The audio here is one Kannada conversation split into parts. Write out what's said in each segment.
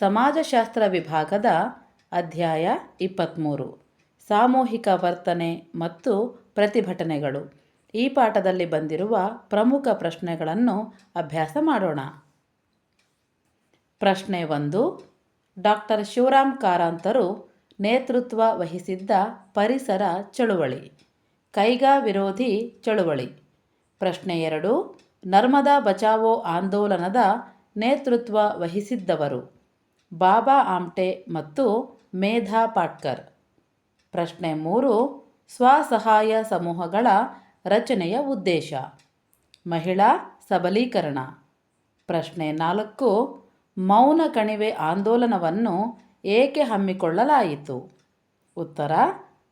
ಸಮಾಜಶಾಸ್ತ್ರ ವಿಭಾಗದ ಅಧ್ಯಾಯ ಇಪ್ಪತ್ತ್ಮೂರು ಸಾಮೂಹಿಕ ವರ್ತನೆ ಮತ್ತು ಪ್ರತಿಭಟನೆಗಳು. ಈ ಪಾಠದಲ್ಲಿ ಬಂದಿರುವ ಪ್ರಮುಖ ಪ್ರಶ್ನೆಗಳನ್ನು ಅಭ್ಯಾಸ ಮಾಡೋಣ. ಪ್ರಶ್ನೆ ಒಂದು. ಡಾಕ್ಟರ್ ಶಿವರಾಮ್ ಕಾರಂತರು ನೇತೃತ್ವ ವಹಿಸಿದ್ದ ಪರಿಸರ ಚಳುವಳಿ. ಕೈಗಾ ವಿರೋಧಿ ಚಳುವಳಿ. ಪ್ರಶ್ನೆ ಎರಡು. ನರ್ಮದಾ ಬಚಾವೋ ಆಂದೋಲನದ ನೇತೃತ್ವ ವಹಿಸಿದ್ದವರು. ಬಾಬಾ ಆಮ್ಟೆ ಮತ್ತು ಮೇಧಾ ಪಾಟ್ಕರ್. ಪ್ರಶ್ನೆ ಮೂರು, ಸ್ವಸಹಾಯ ಸಮೂಹಗಳ ರಚನೆಯ ಉದ್ದೇಶ. ಮಹಿಳಾ ಸಬಲೀಕರಣ. ಪ್ರಶ್ನೆ ನಾಲ್ಕು, ಮೌನ ಕಣಿವೆ ಆಂದೋಲನವನ್ನು ಏಕೆ ಹಮ್ಮಿಕೊಳ್ಳಲಾಯಿತು? ಉತ್ತರ,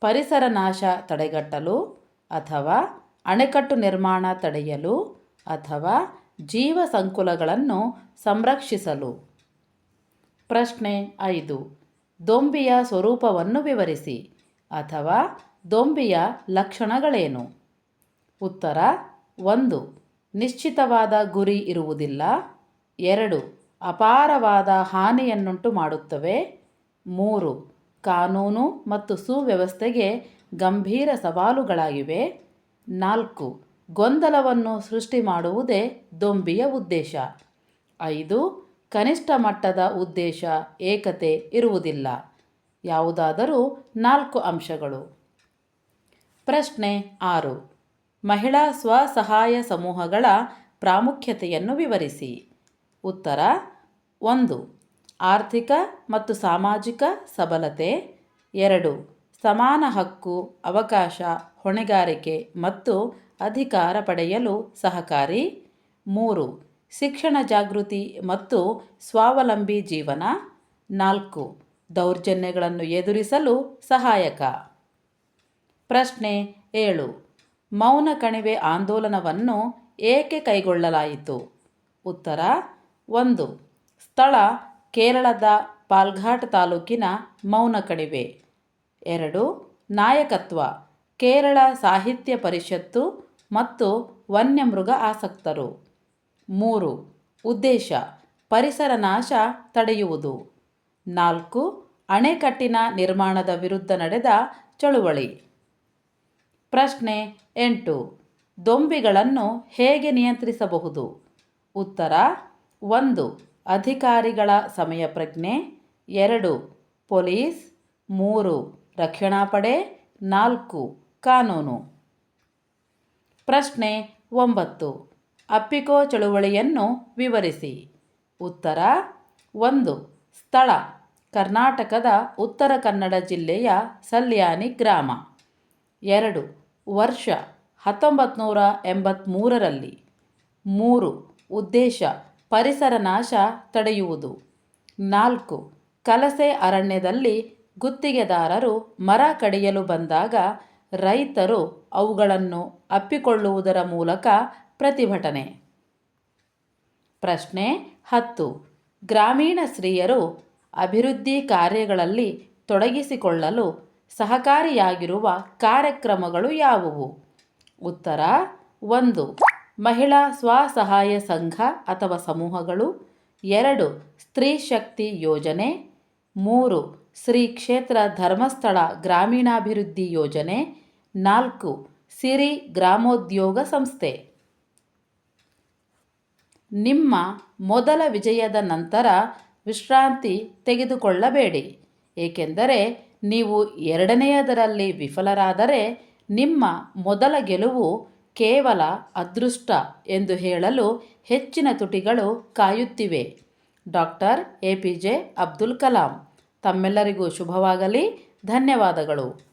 ಪರಿಸರ ನಾಶ ತಡೆಗಟ್ಟಲು ಅಥವಾ ಅಣೆಕಟ್ಟು ನಿರ್ಮಾಣ ತಡೆಯಲು ಅಥವಾ ಜೀವ ಸಂಕುಲಗಳನ್ನು ಸಂರಕ್ಷಿಸಲು. ಪ್ರಶ್ನೆ ಐದು. ದೊಂಬಿಯ ಸ್ವರೂಪವನ್ನು ವಿವರಿಸಿ. ಅಥವಾ ದೊಂಬಿಯ ಲಕ್ಷಣಗಳೇನು? ಉತ್ತರ, ಒಂದು. ನಿಶ್ಚಿತವಾದ ಗುರಿ ಇರುವುದಿಲ್ಲ. ಎರಡು. ಅಪಾರವಾದ ಹಾನಿಯನ್ನುಂಟು ಮಾಡುತ್ತವೆ. ಮೂರು. ಕಾನೂನು ಮತ್ತು ಸುವ್ಯವಸ್ಥೆಗೆ ಗಂಭೀರ ಸವಾಲುಗಳಾಗಿವೆ. ನಾಲ್ಕು. ಗೊಂದಲವನ್ನು ಸೃಷ್ಟಿ ಮಾಡುವುದೇ ದೊಂಬಿಯ ಉದ್ದೇಶ. ಐದು. ಕನಿಷ್ಠ ಮಟ್ಟದ ಉದ್ದೇಶ, ಏಕತೆ ಇರುವುದಿಲ್ಲ. ಯಾವುದಾದರೂ ನಾಲ್ಕು ಅಂಶಗಳು. ಪ್ರಶ್ನೆ ಆರು. ಮಹಿಳಾ ಸ್ವಸಹಾಯ ಸಮೂಹಗಳ ಪ್ರಾಮುಖ್ಯತೆಯನ್ನು ವಿವರಿಸಿ. ಉತ್ತರ, ಒಂದು. ಆರ್ಥಿಕ ಮತ್ತು ಸಾಮಾಜಿಕ ಸಬಲತೆ. ಎರಡು. ಸಮಾನ ಹಕ್ಕು, ಅವಕಾಶ, ಹೊಣೆಗಾರಿಕೆ ಮತ್ತು ಅಧಿಕಾರ ಪಡೆಯಲು ಸಹಕಾರಿ. ಮೂರು. ಶಿಕ್ಷಣ ಜಾಗೃತಿ ಮತ್ತು ಸ್ವಾವಲಂಬಿ ಜೀವನ. ನಾಲ್ಕು, ದೌರ್ಜನ್ಯಗಳನ್ನು ಎದುರಿಸಲು ಸಹಾಯಕ. ಪ್ರಶ್ನೆ ಏಳು, ಮೌನ ಕಣಿವೆ ಆಂದೋಲನವನ್ನು ಏಕೆ ಕೈಗೊಳ್ಳಲಾಯಿತು? ಉತ್ತರ, ಒಂದು, ಸ್ಥಳ ಕೇರಳದ ಪಾಲ್ಘಾಟ್ ತಾಲೂಕಿನ ಮೌನ ಕಣಿವೆ. ಎರಡು, ನಾಯಕತ್ವ, ಕೇರಳ ಸಾಹಿತ್ಯ ಪರಿಷತ್ತು ಮತ್ತು ವನ್ಯಮೃಗ ಆಸಕ್ತರು. ಮೂರು. ಉದ್ದೇಶ, ಪರಿಸರ ನಾಶ ತಡೆಯುವುದು. ನಾಲ್ಕು. ಅಣೆಕಟ್ಟಿನ ನಿರ್ಮಾಣದ ವಿರುದ್ಧ ನಡೆದ ಚಳುವಳಿ. ಪ್ರಶ್ನೆ ಎಂಟು. ದೊಂಬಿಗಳನ್ನು ಹೇಗೆ ನಿಯಂತ್ರಿಸಬಹುದು? ಉತ್ತರ, ಒಂದು. ಅಧಿಕಾರಿಗಳ ಸಮಯ ಪ್ರಜ್ಞೆ, ಎರಡು. ಪೊಲೀಸ್, ಮೂರು. ರಕ್ಷಣಾ ಪಡೆ, ನಾಲ್ಕು. ಕಾನೂನು. ಪ್ರಶ್ನೆ ಒಂಬತ್ತು. ಅಪ್ಪಿಕೋ ಚಳುವಳಿಯನ್ನು ವಿವರಿಸಿ. ಉತ್ತರ, ಒಂದು, ಸ್ಥಳ, ಕರ್ನಾಟಕದ ಉತ್ತರ ಕನ್ನಡ ಜಿಲ್ಲೆಯ ಸಲ್ಯಾನಿ ಗ್ರಾಮ. ಎರಡು, ವರ್ಷ ಹತ್ತೊಂಬತ್ತು ನೂರ ಎಂಬತ್ತ್ಮೂರರಲ್ಲಿ ಮೂರು, ಉದ್ದೇಶ, ಪರಿಸರ ನಾಶ ತಡೆಯುವುದು. ನಾಲ್ಕು, ಕಲಸೆ ಅರಣ್ಯದಲ್ಲಿ ಗುತ್ತಿಗೆದಾರರು ಮರ ಕಡಿಯಲು ಬಂದಾಗ ರೈತರು ಅವುಗಳನ್ನು ಅಪ್ಪಿಕೊಳ್ಳುವುದರ ಮೂಲಕ ಪ್ರತಿಭಟನೆ. ಪ್ರಶ್ನೆ ಹತ್ತು. ಗ್ರಾಮೀಣ ಸ್ತ್ರೀಯರು ಅಭಿವೃದ್ಧಿ ಕಾರ್ಯಗಳಲ್ಲಿ ತೊಡಗಿಸಿಕೊಳ್ಳಲು ಸಹಕಾರಿಯಾಗಿರುವ ಕಾರ್ಯಕ್ರಮಗಳು ಯಾವುವು? ಉತ್ತರ, ಒಂದು. ಮಹಿಳಾ ಸ್ವಸಹಾಯ ಸಂಘ ಅಥವಾ ಸಮೂಹಗಳು. ಎರಡು. ಸ್ತ್ರೀ ಶಕ್ತಿ ಯೋಜನೆ. ಮೂರು. ಶ್ರೀ ಕ್ಷೇತ್ರ ಧರ್ಮಸ್ಥಳ ಗ್ರಾಮೀಣಾಭಿವೃದ್ಧಿ ಯೋಜನೆ. ನಾಲ್ಕು. ಸಿರಿ ಗ್ರಾಮೋದ್ಯೋಗ ಸಂಸ್ಥೆ. ನಿಮ್ಮ ಮೊದಲ ವಿಜಯದ ನಂತರ ವಿಶ್ರಾಂತಿ ತೆಗೆದುಕೊಳ್ಳಬೇಡಿ. ಏಕೆಂದರೆ ನೀವು ಎರಡನೆಯದರಲ್ಲಿ ವಿಫಲರಾದರೆ ನಿಮ್ಮ ಮೊದಲ ಗೆಲುವು ಕೇವಲ ಅದೃಷ್ಟ ಎಂದು ಹೇಳಲು ಹೆಚ್ಚಿನ ತುಟಿಗಳು ಕಾಯುತ್ತಿವೆ. Doctor A P J Abdul Kalam, ತಮ್ಮೆಲ್ಲರಿಗೂ ಶುಭವಾಗಲಿ. ಧನ್ಯವಾದಗಳು.